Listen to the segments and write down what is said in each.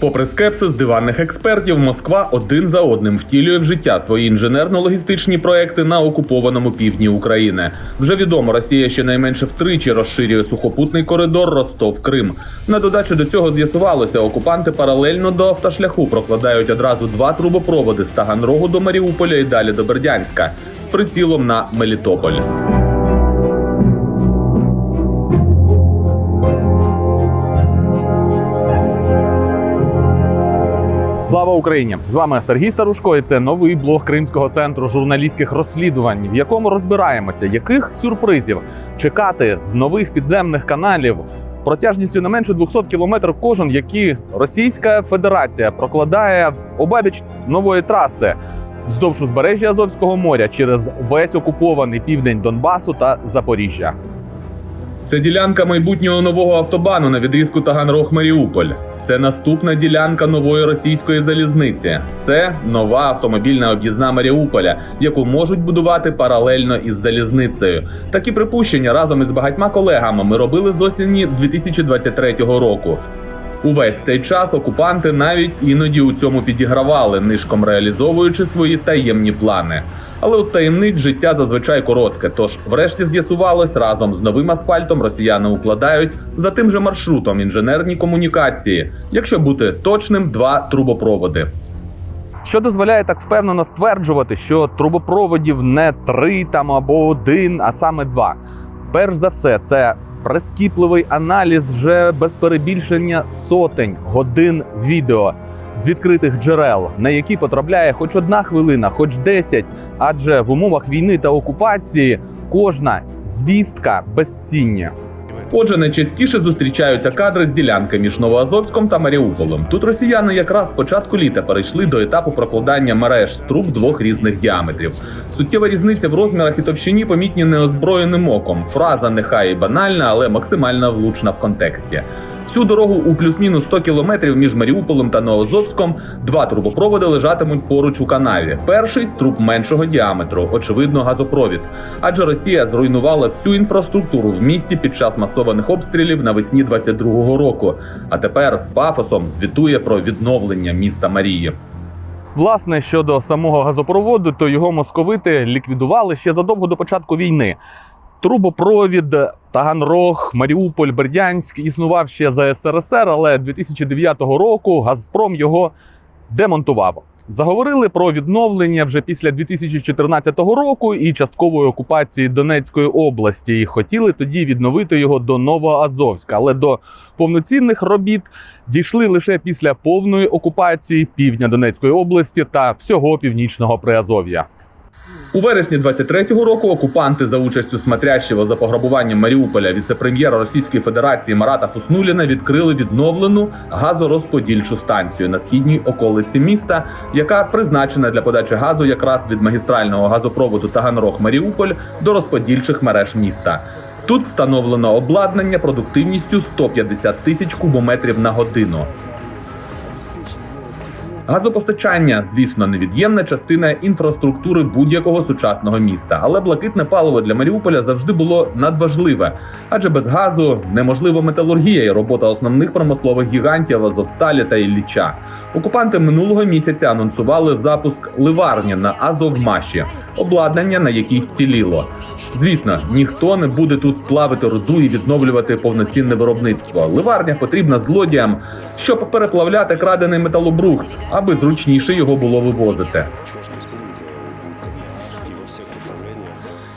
Попри скепсис диванних експертів, Москва один за одним втілює в життя свої інженерно-логістичні проекти на окупованому півдні України. Вже відомо, Росія щонайменше втричі розширює сухопутний коридор Ростов-Крим. На додачу до цього з'ясувалося, окупанти паралельно до автошляху прокладають одразу два трубопроводи з Таганрогу до Маріуполя і далі до Бердянська з прицілом на Мелітополь. Слава Україні! З вами Сергій Старушко. І це новий блог Кримського центру журналістських розслідувань, в якому розбираємося, яких сюрпризів чекати з нових підземних каналів протяжністю не менше 200 кілометрів кожен, які Російська Федерація прокладає обабіч нової траси вздовж узбережжя Азовського моря через весь окупований південь Донбасу та Запоріжжя. Це ділянка майбутнього нового автобану на відрізку Таганрог-Маріуполь. Це наступна ділянка нової російської залізниці. Це нова автомобільна об'їзна Маріуполя, яку можуть будувати паралельно із залізницею. Такі припущення разом із багатьма колегами ми робили з осені 2023 року. Увесь цей час окупанти навіть іноді у цьому підігравали, нишком реалізовуючи свої таємні плани. Але от таємниць життя зазвичай коротке. Тож, врешті, з'ясувалось, разом з новим асфальтом росіяни укладають за тим же маршрутом інженерні комунікації, якщо бути точним, два трубопроводи. Що дозволяє так впевнено стверджувати, що трубопроводів не три там або один, а саме два. Перш за все, це прискіпливий аналіз вже без перебільшення сотень годин відео з відкритих джерел, на які потрапляє хоч одна хвилина, хоч десять. Адже в умовах війни та окупації кожна звістка безціння. Отже, найчастіше зустрічаються кадри з ділянки між Новоазовськом та Маріуполем. Тут росіяни якраз з початку літа перейшли до етапу прокладання мереж з труб двох різних діаметрів. Суттєва різниця в розмірах і товщині помітні неозброєним оком. Фраза нехай і банальна, але максимально влучна в контексті. Всю дорогу у плюс-мінус 100 кілометрів між Маріуполем та Новоазовськом два трубопроводи лежатимуть поруч у канаві. Перший з труб меншого діаметру, очевидно, газопровід. Адже Росія зруйнувала всю інфраструктуру в місті під час масованих обстрілів навесні 22-го року. А тепер з пафосом звітує про відновлення міста Марії. Власне, щодо самого газопроводу, то його московити ліквідували ще задовго до початку війни. Трубопровід Таганрог, Маріуполь, Бердянськ існував ще за СРСР, але 2009 року Газпром його демонтував. Заговорили про відновлення вже після 2014 року і часткової окупації Донецької області. І хотіли тоді відновити його до Новоазовська, але до повноцінних робіт дійшли лише після повної окупації півдня Донецької області та всього північного Приазов'я. У вересні 23-го року окупанти за участю Смотрящого за пограбуванням Маріуполя віце-прем'єра Російської Федерації Марата Хуснуліна відкрили відновлену газорозподільчу станцію на східній околиці міста, яка призначена для подачі газу якраз від магістрального газопроводу Таганрог-Маріуполь до розподільчих мереж міста. Тут встановлено обладнання продуктивністю 150 тисяч кубометрів на годину. Газопостачання, звісно, невід'ємна частина інфраструктури будь-якого сучасного міста, але блакитне паливо для Маріуполя завжди було надважливе, адже без газу неможлива металургія і робота основних промислових гігантів Азовсталі та Ілліча. Окупанти минулого місяця анонсували запуск ливарні на Азовмаші, обладнання на якій вціліло. Звісно, ніхто не буде тут плавити руду і відновлювати повноцінне виробництво. Ливарня потрібна злодіям, щоб переплавляти крадений металобрухт, аби зручніше його було вивозити.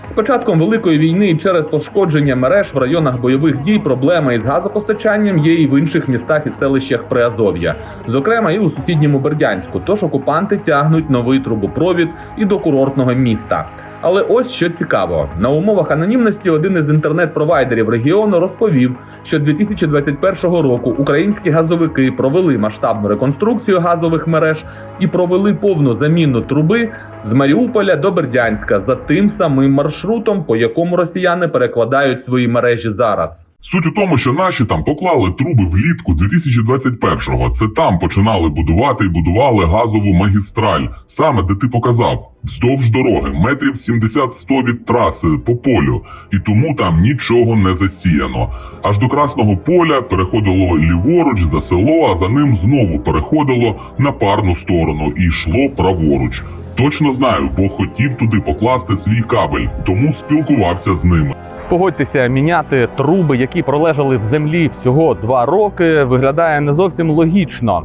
З початком великої війни через пошкодження мереж в районах бойових дій проблема із газопостачанням є і в інших містах і селищах Приазов'я, зокрема і у сусідньому Бердянську. Тож окупанти тягнуть новий трубопровід і до курортного міста. Але ось що цікаво: на умовах анонімності один із інтернет-провайдерів регіону розповів, що 2021 року українські газовики провели масштабну реконструкцію газових мереж і провели повну заміну труби з Маріуполя до Бердянська за тим самим маршрутом, по якому росіяни перекладають свої мережі зараз. Суть у тому, що наші там поклали труби влітку 2021-го. Це там починали будувати і будували газову магістраль, саме де ти показав, вздовж дороги, метрів 70-100 від траси по полю, і тому там нічого не засіяно. Аж до Красного поля переходило ліворуч за село, а за ним знову переходило на парну сторону і йшло праворуч. Точно знаю, бо хотів туди покласти свій кабель, тому спілкувався з ними. Погодьтеся, міняти труби, які пролежали в землі всього два роки, виглядає не зовсім логічно.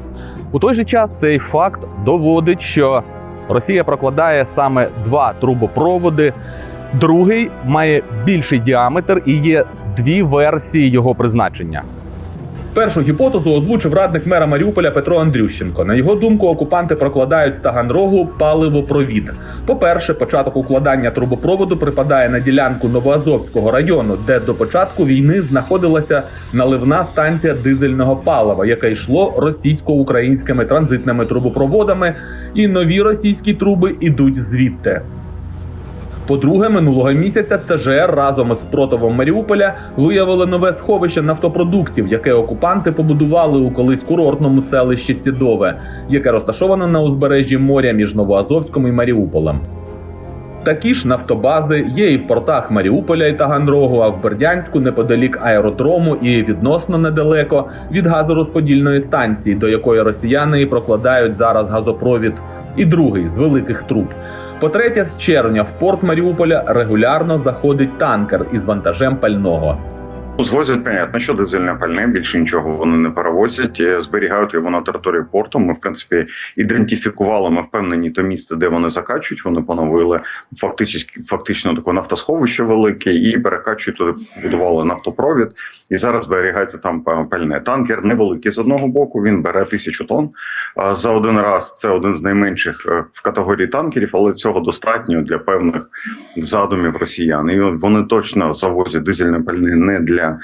У той же час цей факт доводить, що Росія прокладає саме два трубопроводи. Другий має більший діаметр і є дві версії його призначення. Першу гіпотезу озвучив радник мера Маріуполя Петро Андрющенко. На його думку, окупанти прокладають з Таганрогу паливопровід. По-перше, початок укладання трубопроводу припадає на ділянку Новоазовського району, де до початку війни знаходилася наливна станція дизельного палива, яке йшло російсько-українськими транзитними трубопроводами, і нові російські труби ідуть звідти. По-друге, минулого місяця ЦЖР разом із спротивом Маріуполя виявили нове сховище нафтопродуктів, яке окупанти побудували у колись курортному селищі Сідове, яке розташоване на узбережжі моря між Новоазовськом і Маріуполем. Такі ж нафтобази є і в портах Маріуполя і Таганрогу, а в Бердянську неподалік аеродрому і відносно недалеко від газорозподільної станції, до якої росіяни і прокладають зараз газопровід, і другий з великих труб. По-третє, з червня в порт Маріуполя регулярно заходить танкер із вантажем пального. Звозять, понятно, що дизельне пальне, більше нічого вони не перевозять, е, зберігають його на території порту. Ми, в принципі, ідентифікували, ми впевнені то місце, де вони закачують. Вони поновили фактично, фактично таке нафтосховище велике і перекачують туди, будували нафтопровід. І зараз зберігається там пальне. Танкер невеликий з одного боку, він бере тисячу тонн. За один раз це один з найменших е, в категорії танкерів, але цього достатньо для певних задумів росіян. І вони точно завозять дизельне пальне не для е,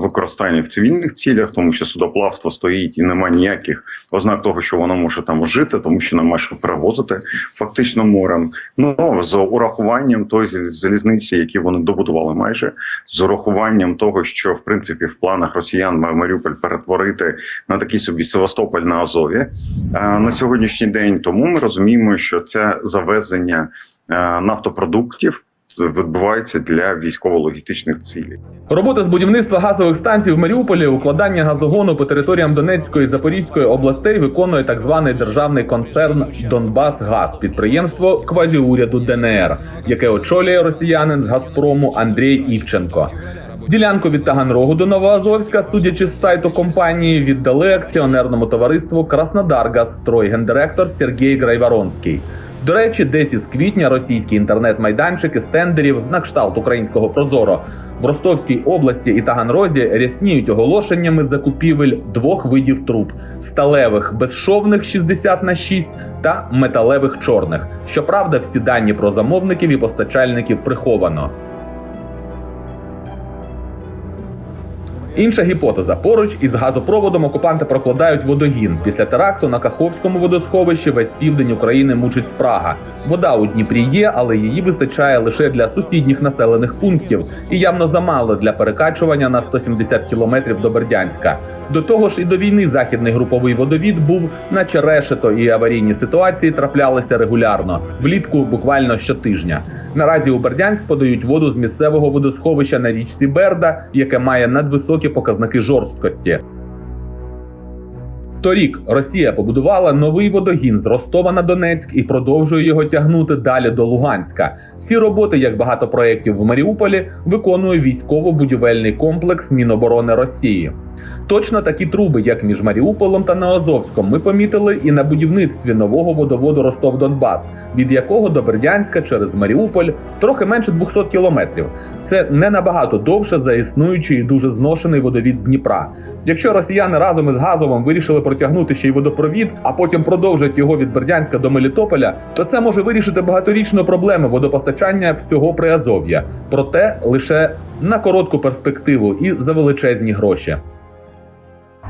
використання в цивільних цілях, тому що судоплавство стоїть і немає ніяких ознак того, що воно може там жити, тому що немає що перевозити фактично морем. Ну з урахуванням зал- залізниці, які вони добудували майже з урахуванням того, що в принципі в планах росіян Ма- Маріуполь перетворити на такий собі Севастополь на Азові е, на сьогоднішній день. Тому ми розуміємо, що це завезення е, нафтопродуктів відбувається для військово-логістичних цілей. Роботи з будівництва газових станцій в Маріуполі, укладання газогону по територіям Донецької і Запорізької областей виконує так званий державний концерн Донбасгаз, підприємство квазіуряду ДНР, яке очолює росіянин з Газпрому Андрій Івченко. Ділянку від Таганрогу до Новоазовська, судячи з сайту компанії, віддали акціонерному товариству Краснодаргазстрой гендиректор Сергій Грайворонський. До речі, десь із квітня російські інтернет-майданчики стендерів на кшталт українського Прозоро в Ростовській області і Таганрозі рясніють оголошеннями закупівель двох видів труб: сталевих безшовних 60 на 6 та металевих чорних. Щоправда, всі дані про замовників і постачальників приховано. Інша гіпотеза: поруч із газопроводом окупанти прокладають водогін. Після теракту на Каховському водосховищі весь південь України мучить спрага. Вода у Дніпрі є, але її вистачає лише для сусідніх населених пунктів і явно замало для перекачування на 170 кілометрів до Бердянська. До того ж, і до війни західний груповий водовід був, наче решето, і аварійні ситуації траплялися регулярно, влітку буквально щотижня. Наразі у Бердянськ подають воду з місцевого водосховища на річці Берда, яке має надвисокі показники жорсткості. Торік Росія побудувала новий водогін з Ростова на Донецьк і продовжує його тягнути далі до Луганська. Ці роботи, як багато проєктів в Маріуполі, виконує військово-будівельний комплекс Міноборони Росії. Точно такі труби, як між Маріуполем та Неозовськом, ми помітили і на будівництві нового водоводу Ростов-Донбас, від якого до Бердянська через Маріуполь трохи менше 200 кілометрів. Це не набагато довше за існуючий і дуже зношений водовід з Дніпра. Якщо росіяни разом із газовим вирішили протягнути ще й водопровід, а потім продовжать його від Бердянська до Мелітополя, то це може вирішити багаторічну проблему водопостачання всього Приазов'я, проте лише на коротку перспективу і за величезні гроші.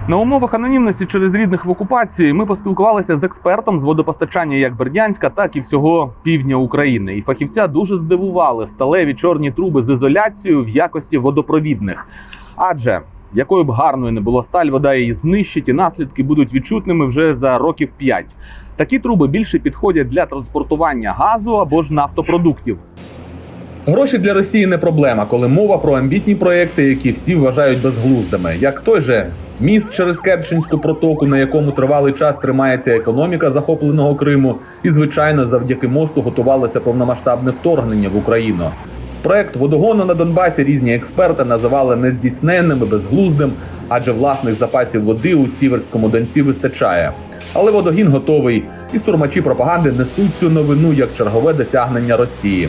На умовах анонімності через рідних в окупації ми поспілкувалися з експертом з водопостачання як Бердянська, так і всього півдня України. І фахівця дуже здивували сталеві чорні труби з ізоляцією в якості водопровідних. Адже якою б гарною не була сталь, вода її знищить, і наслідки будуть відчутними вже за років 5. Такі труби більше підходять для транспортування газу або ж нафтопродуктів. Гроші для Росії не проблема, коли мова про амбітні проекти, які всі вважають безглуздими, як той же міст через Керченську протоку, на якому тривалий час тримається економіка захопленого Криму, і звичайно, завдяки мосту готувалося повномасштабне вторгнення в Україну. Проект водогону на Донбасі різні експерти називали нездійсненним і безглуздим, адже власних запасів води у сіверському донці вистачає. Але водогін готовий, і сурмачі пропаганди несуть цю новину як чергове досягнення Росії.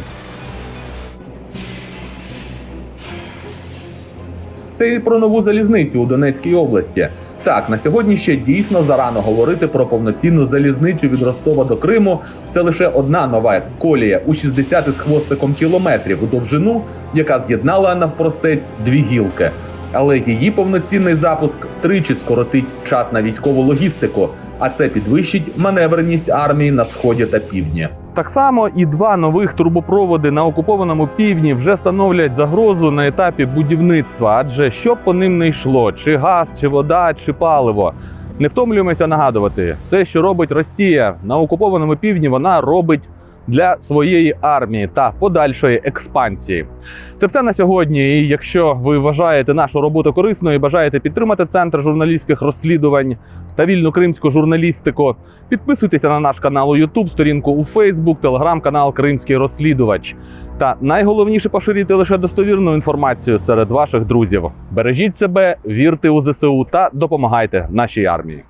Це і про нову залізницю у Донецькій області. Так, на сьогодні ще дійсно зарано говорити про повноцінну залізницю від Ростова до Криму. Це лише одна нова колія у 60 з хвостиком кілометрів у довжину, яка з'єднала навпростець дві гілки. Але її повноцінний запуск втричі скоротить час на військову логістику, а це підвищить маневреність армії на сході та півдні. Так само і два нових трубопроводи на окупованому півдні вже становлять загрозу на етапі будівництва, адже що б по ним не йшло: чи газ, чи вода, чи паливо. Не втомлюємося нагадувати, все, що робить Росія на окупованому півдні, вона робить для своєї армії та подальшої експансії. Це все на сьогодні. І якщо ви вважаєте нашу роботу корисною і бажаєте підтримати центр журналістських розслідувань та вільну кримську журналістику, підписуйтеся на наш канал у YouTube, сторінку у Facebook, телеграм-канал Кримський розслідувач. Та найголовніше поширюйте лише достовірну інформацію серед ваших друзів. Бережіть себе, вірте у ЗСУ та допомагайте нашій армії.